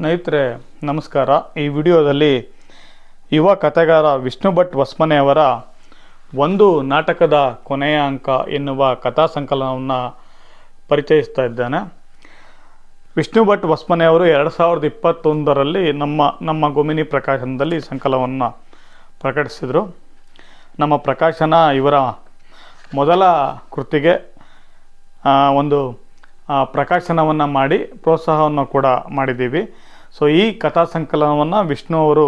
ಸ್ನೇಹಿತರೆ, ನಮಸ್ಕಾರ. ಈ ವಿಡಿಯೋದಲ್ಲಿ ಯುವ ಕಥೆಗಾರ ವಿಷ್ಣು ಭಟ್ ಹೊಸ್ಮನೆಯವರ ಒಂದು ನಾಟಕದ ಕೊನೆಯ ಅಂಕ ಎನ್ನುವ ಕಥಾ ಸಂಕಲನವನ್ನು ಪರಿಚಯಿಸ್ತಾ ಇದ್ದೇನೆ. ವಿಷ್ಣು ಭಟ್ ಹೊಸ್ಮನೆಯವರು ಎರಡು ಸಾವಿರದ ಇಪ್ಪತ್ತೊಂದರಲ್ಲಿ ನಮ್ಮ ನಮ್ಮ ಗೋಮಿನಿ ಪ್ರಕಾಶನದಲ್ಲಿ ಸಂಕಲನವನ್ನು ಪ್ರಕಟಿಸಿದರು. ನಮ್ಮ ಪ್ರಕಾಶನ ಇವರ ಮೊದಲ ಕೃತಿಗೆ ಒಂದು ಪ್ರಕಾಶನವನ್ನು ಮಾಡಿ, ಪ್ರೋತ್ಸಾಹವನ್ನು ಕೂಡ ಮಾಡಿದ್ದೀವಿ. ಸೊ ಈ ಕಥಾ ಸಂಕಲನವನ್ನು ವಿಷ್ಣು ಅವರು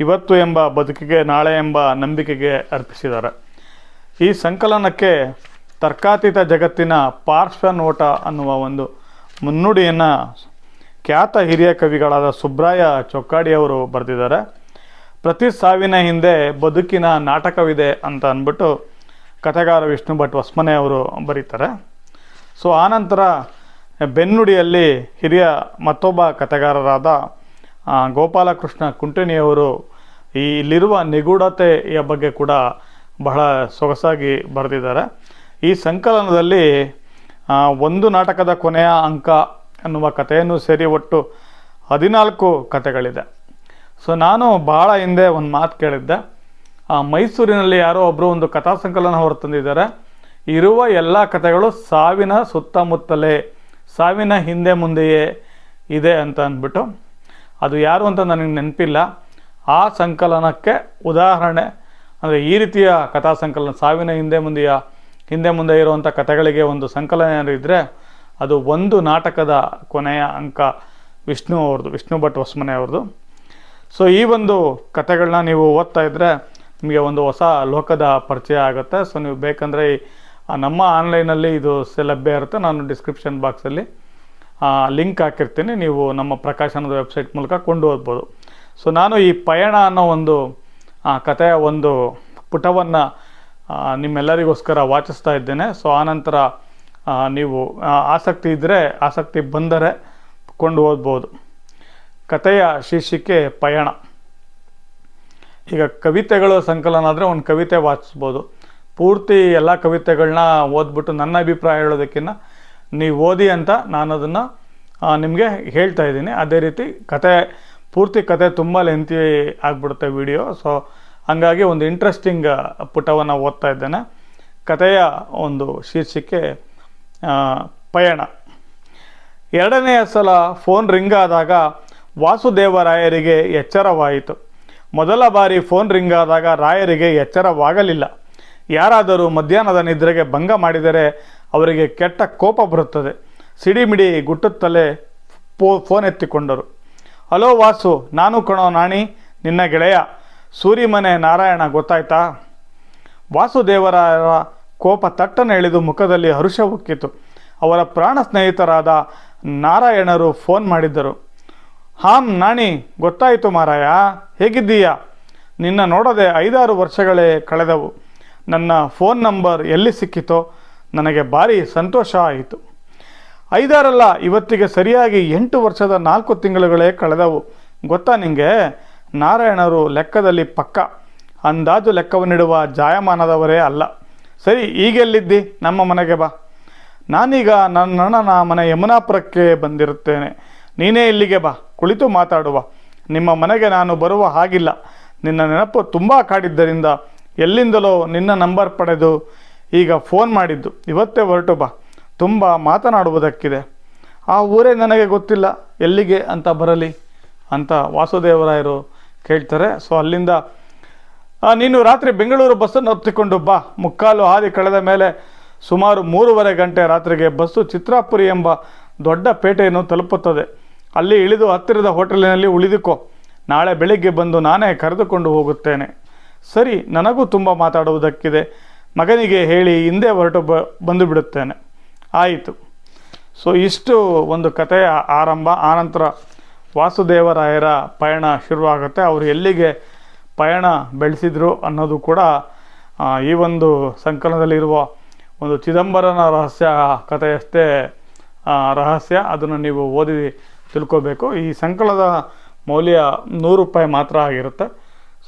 ಇವತ್ತು ಎಂಬ ಬದುಕಿಗೆ, ನಾಳೆ ಎಂಬ ನಂಬಿಕೆಗೆ ಅರ್ಪಿಸಿದ್ದಾರೆ. ಈ ಸಂಕಲನಕ್ಕೆ ತರ್ಕಾತೀತ ಜಗತ್ತಿನ ಪಾರ್ಶ್ವ ನೋಟ ಅನ್ನುವ ಒಂದು ಮುನ್ನುಡಿಯನ್ನು ಖ್ಯಾತ ಹಿರಿಯ ಕವಿಗಳಾದ ಸುಬ್ರಾಯ ಚೊಕ್ಕಾಡಿಯವರು ಬರೆದಿದ್ದಾರೆ. ಪ್ರತಿ ಸಾವಿನ ಹಿಂದೆ ಬದುಕಿನ ನಾಟಕವಿದೆ ಅಂತ ಅಂದ್ಬಿಟ್ಟು ಕಥೆಗಾರ ವಿಷ್ಣು ಭಟ್ ವಸ್ಮನೆ ಅವರು ಬರೀತಾರೆ. ಸೊ ಆನಂತರ ಬೆನ್ನುಡಿಯಲ್ಲಿ ಹಿರಿಯ ಮತ್ತೊಬ್ಬ ಕಥೆಗಾರರಾದ ಗೋಪಾಲಕೃಷ್ಣ ಕುಂಟಣಿಯವರು ಈ ಇಲ್ಲಿರುವ ನಿಗೂಢತೆಯ ಬಗ್ಗೆ ಕೂಡ ಬಹಳ ಸೊಗಸಾಗಿ ಬರೆದಿದ್ದಾರೆ. ಈ ಸಂಕಲನದಲ್ಲಿ ಒಂದು ನಾಟಕದ ಕೊನೆಯ ಅಂಕ ಅನ್ನುವ ಕಥೆಯನ್ನು ಸೇರಿ ಒಟ್ಟು ಹದಿನಾಲ್ಕು ಕಥೆಗಳಿದೆ. ಸೊ, ನಾನು ಬಹಳ ಹಿಂದೆ ಒಂದು ಮಾತು ಕೇಳಿದ್ದೆ. ಮೈಸೂರಿನಲ್ಲಿ ಯಾರೋ ಒಬ್ಬರು ಒಂದು ಕಥಾ ಸಂಕಲನ ಹೊರತಂದಿದ್ದಾರೆ. ಇರುವ ಎಲ್ಲ ಕಥೆಗಳು ಸಾವಿನ ಸುತ್ತಮುತ್ತಲೇ ಸಾವಿನ ಹಿಂದೆ ಮುಂದೆಯೇ ಇದೆ ಅಂತ ಅಂದ್ಬಿಟ್ಟು, ಅದು ಯಾರು ಅಂತ ನನಗೆ ನೆನಪಿಲ್ಲ. ಆ ಸಂಕಲನಕ್ಕೆ ಉದಾಹರಣೆ, ಅಂದರೆ ಈ ರೀತಿಯ ಕಥಾ ಸಂಕಲನ, ಸಾವಿನ ಹಿಂದೆ ಮುಂದೆಯ, ಹಿಂದೆ ಮುಂದೆ ಇರುವಂಥ ಕಥೆಗಳಿಗೆ ಒಂದು ಸಂಕಲನ ಏನಾದ್ರು ಇದ್ದರೆ ಅದು ಒಂದು ನಾಟಕದ ಕೊನೆಯ ಅಂಕ ವಿಷ್ಣು ಅವ್ರದ್ದು, ವಿಷ್ಣು ಭಟ್ ಹೊಸ್ಮನೆ ಅವ್ರದ್ದು. ಸೊ ಈ ಒಂದು ಕಥೆಗಳನ್ನ ನೀವು ಓದ್ತಾ ಇದ್ದರೆ ನಿಮಗೆ ಒಂದು ಹೊಸ ಲೋಕದ ಪರಿಚಯ ಆಗುತ್ತೆ. ಸೊ ನೀವು ಬೇಕಂದರೆ ಈ- ನಮ್ಮ ಆನ್ಲೈನಲ್ಲಿ ಇದು ಲಭ್ಯ ಇರುತ್ತೆ. ನಾನು ಡಿಸ್ಕ್ರಿಪ್ಷನ್ ಬಾಕ್ಸಲ್ಲಿ ಲಿಂಕ್ ಹಾಕಿರ್ತೀನಿ. ನೀವು ನಮ್ಮ ಪ್ರಕಾಶನದ ವೆಬ್ಸೈಟ್ ಮೂಲಕ ಕೊಂಡು ಓದ್ಬೋದು ಸೊ, ನಾನು ಈ ಪಯಣ ಅನ್ನೋ ಒಂದು ಕಥೆಯ ಒಂದು ಪುಟವನ್ನು ನಿಮ್ಮೆಲ್ಲರಿಗೋಸ್ಕರ ವಾಚಿಸ್ತಾ ಇದ್ದೇನೆ. ಸೊ, ಆನಂತರ ನೀವು ಆಸಕ್ತಿ ಇದ್ದರೆ ಆಸಕ್ತಿ ಬಂದರೆ ಕೊಂಡು ಓದ್ಬೋದು ಕಥೆಯ ಶೀರ್ಷಿಕೆ ಪಯಣ. ಈಗ ಕವಿತೆಗಳು ಸಂಕಲನ ಆದರೆ ಒಂದು ಕವಿತೆ ವಾಚಿಸ್ಬೋದು. ಪೂರ್ತಿ ಎಲ್ಲ ಕವಿತೆಗಳನ್ನ ಓದ್ಬಿಟ್ಟು ನನ್ನ ಅಭಿಪ್ರಾಯ ಹೇಳೋದಕ್ಕಿಂತ ನೀವು ಓದಿ ಅಂತ ನಾನು ಅದನ್ನು ನಿಮಗೆ ಹೇಳ್ತಾ ಇದ್ದೀನಿ. ಅದೇ ರೀತಿ ಕತೆ, ಪೂರ್ತಿ ಕತೆ ತುಂಬ ಲೆಂತಿ ಆಗಿಬಿಡುತ್ತೆ ವಿಡಿಯೋ ಸೊ ಹಂಗಾಗಿ ಒಂದು ಇಂಟ್ರೆಸ್ಟಿಂಗ್ ಪುಟವನ್ನು ಓದ್ತಾ ಇದ್ದೇನೆ. ಕತೆಯ ಒಂದು ಶೀರ್ಷಿಕೆ ಪಯಣ. ಎರಡನೆಯ ಸಲ ಫೋನ್ ರಿಂಗ್ ಆದಾಗ ವಾಸುದೇವರಾಯರಿಗೆ ಎಚ್ಚರವಾಯಿತು. ಮೊದಲ ಬಾರಿ ಫೋನ್ ರಿಂಗ್ ಆದಾಗ ರಾಯರಿಗೆ ಎಚ್ಚರವಾಗಲಿಲ್ಲ. ಯಾರಾದರೂ ಮಧ್ಯಾಹ್ನದ ನಿದ್ರೆಗೆ ಭಂಗ ಮಾಡಿದರೆ ಅವರಿಗೆ ಕೆಟ್ಟ ಕೋಪ ಬರುತ್ತದೆ. ಸಿಡಿಮಿಡಿ ಗುಟ್ಟುತ್ತಲೇ ಪೋ ಫೋನ್ ಎತ್ತಿಕೊಂಡರು. ಹಲೋ ವಾಸು, ನಾನು ಕಣೋ ನಾಣಿ, ನಿನ್ನ ಗೆಳೆಯ. ಸೂರಿಮನೆ ನಾರಾಯಣ ಗೊತ್ತಾಯ್ತಾ? ವಾಸುದೇವರಾಯರ ಕೋಪ ತಟ್ಟನೆ ಎಳೆದು ಮುಖದಲ್ಲಿ ಹರುಷ ಉಕ್ಕಿತು ಅವರ ಪ್ರಾಣ ಸ್ನೇಹಿತರಾದ ನಾರಾಯಣರು ಫೋನ್ ಮಾಡಿದ್ದರು. ಹಾಂ ನಾಣಿ, ಗೊತ್ತಾಯಿತು ಮಾರಾಯ. ಹೇಗಿದ್ದೀಯ? ನಿನ್ನ ನೋಡದೆ ಐದಾರು ವರ್ಷಗಳೇ ಕಳೆದವು. ನನ್ನ ಫೋನ್ ನಂಬರ್ ಎಲ್ಲಿ ಸಿಕ್ಕಿತೋ ನನಗೆ ಭಾರಿ ಸಂತೋಷ ಆಯಿತು. ಐದಾರಲ್ಲ, ಇವತ್ತಿಗೆ ಸರಿಯಾಗಿ ಎಂಟು ವರ್ಷದ ನಾಲ್ಕು ತಿಂಗಳುಗಳೇ ಕಳೆದವು. ಗೊತ್ತಾ ನಿಮಗೆ ನಾರಾಯಣರು ಲೆಕ್ಕದಲ್ಲಿ ಪಕ್ಕ. ಅಂದಾಜು ಲೆಕ್ಕವನ್ನಿಡುವ ಜಾಯಮಾನದವರೇ ಅಲ್ಲ. ಸರಿ, ಈಗೆಲ್ಲಿದ್ದಿ? ನಮ್ಮ ಮನೆಗೆ ಬಾ. ನಾನೀಗ ನನ್ನ ಮನೆ ಯಮುನಾಪುರಕ್ಕೆ ಬಂದಿರುತ್ತೇನೆ. ನೀನೇ ಇಲ್ಲಿಗೆ ಬಾ, ಕುಳಿತು ಮಾತಾಡುವ. ನಿಮ್ಮ ಮನೆಗೆ ನಾನು ಬರುವ ಹಾಗಿಲ್ಲ. ನಿನ್ನ ನೆನಪು ತುಂಬ ಕಾಡಿದ್ದರಿಂದ ಎಲ್ಲಿಂದಲೋ ನಿನ್ನ ನಂಬರ್ ಪಡೆದು ಈಗ ಫೋನ್ ಮಾಡಿದ್ದು. ಇವತ್ತೇ ಹೊರಟು ಬಾ. ತುಂಬ ಮಾತನಾಡುವುದಕ್ಕಿದೆ. ಆ ಊರೇ ನನಗೆ ಗೊತ್ತಿಲ್ಲ. ಎಲ್ಲಿಗೆ ಅಂತ ಬರಲಿ ಅಂತ ವಾಸುದೇವರಾಯರು ಕೇಳ್ತಾರೆ. ಸೊ ಅಲ್ಲಿಂದ ನೀನು ರಾತ್ರಿ ಬೆಂಗಳೂರು ಬಸ್ಸನ್ನು ಹತ್ತಿಕೊಂಡು ಬಾ. ಮುಕ್ಕಾಲು ಹಾದಿ ಕಳೆದ ಮೇಲೆ ಸುಮಾರು ಮೂರುವರೆ ಗಂಟೆ ರಾತ್ರಿಗೆ ಬಸ್ಸು ಚಿತ್ರಾಪುರಿ ಎಂಬ ದೊಡ್ಡ ಪೇಟೆಯನ್ನು ತಲುಪುತ್ತದೆ. ಅಲ್ಲಿ ಇಳಿದು ಹತ್ತಿರದ ಹೋಟೆಲಿನಲ್ಲಿ ಉಳಿದುಕೋ. ನಾಳೆ ಬೆಳಿಗ್ಗೆ ಬಂದು ನಾನೇ ಕರೆದುಕೊಂಡು ಹೋಗುತ್ತೇನೆ. ಸರಿ, ನನಗೂ ತುಂಬ ಮಾತಾಡುವುದಕ್ಕಿದೆ. ಮಗನಿಗೆ ಹೇಳಿ, ಹಿಂದೆ ಹೊರಟು ಬ ಬಂದು ಬಿಡುತ್ತೇನೆ ಆಯಿತು. ಸೊ, ಇಷ್ಟು ಒಂದು ಕಥೆಯ ಆರಂಭ. ಆನಂತರ ವಾಸುದೇವರಾಯರ ಪಯಣ ಶುರುವಾಗುತ್ತೆ. ಅವರು ಎಲ್ಲಿಗೆ ಪಯಣ ಬೆಳೆಸಿದ್ರು ಅನ್ನೋದು ಕೂಡ ಈ ಒಂದು ಸಂಕಲನದಲ್ಲಿರುವ ಒಂದು ಚಿದಂಬರನ ರಹಸ್ಯ ಕಥೆಯಷ್ಟೇ ರಹಸ್ಯ. ಅದನ್ನು ನೀವು ಓದಿ ತಿಳ್ಕೋಬೇಕು. ಈ ಸಂಕಲನದ ಮೌಲ್ಯ ನೂರು ರೂಪಾಯಿ ಮಾತ್ರ ಆಗಿರುತ್ತೆ.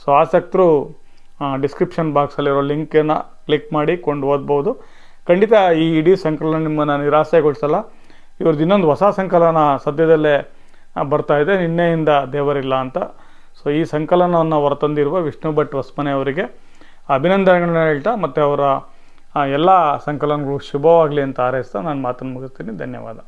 ಸೊ, ಆಸಕ್ತರು ಡಿಸ್ಕ್ರಿಪ್ಷನ್ ಬಾಕ್ಸಲ್ಲಿರೋ ಲಿಂಕನ್ನು ಕ್ಲಿಕ್ ಮಾಡಿ ಕೊಂಡು ಓದ್ಬೋದು. ಖಂಡಿತ ಈ ಇಡೀ ಸಂಕಲನ ನಿಮ್ಮನ್ನು ನಿರಾಸೆಗೊಳಿಸಲ್ಲ. ಇವ್ರದ್ದು ಇನ್ನೊಂದು ಹೊಸ ಸಂಕಲನ ಸದ್ಯದಲ್ಲೇ ಬರ್ತಾ ಇದೆ. ನಿನ್ನೆಯಿಂದ ದೇವರಿಲ್ಲ ಅಂತ. ಸೊ ಈ ಸಂಕಲನವನ್ನು ಹೊರತಂದಿರುವ ವಿಷ್ಣು ಭಟ್ ಹೊಸ್ಮನೆ ಅವರಿಗೆ ಅಭಿನಂದನೆಗಳನ್ನ ಹೇಳ್ತಾ ಮತ್ತು ಅವರ ಎಲ್ಲ ಸಂಕಲನಗಳು ಶುಭವಾಗಲಿ ಅಂತ ಹಾರೈಸ್ತಾ ನಾನು ಮಾತನ್ನು ಮುಗಿಸ್ತೀನಿ. ಧನ್ಯವಾದ.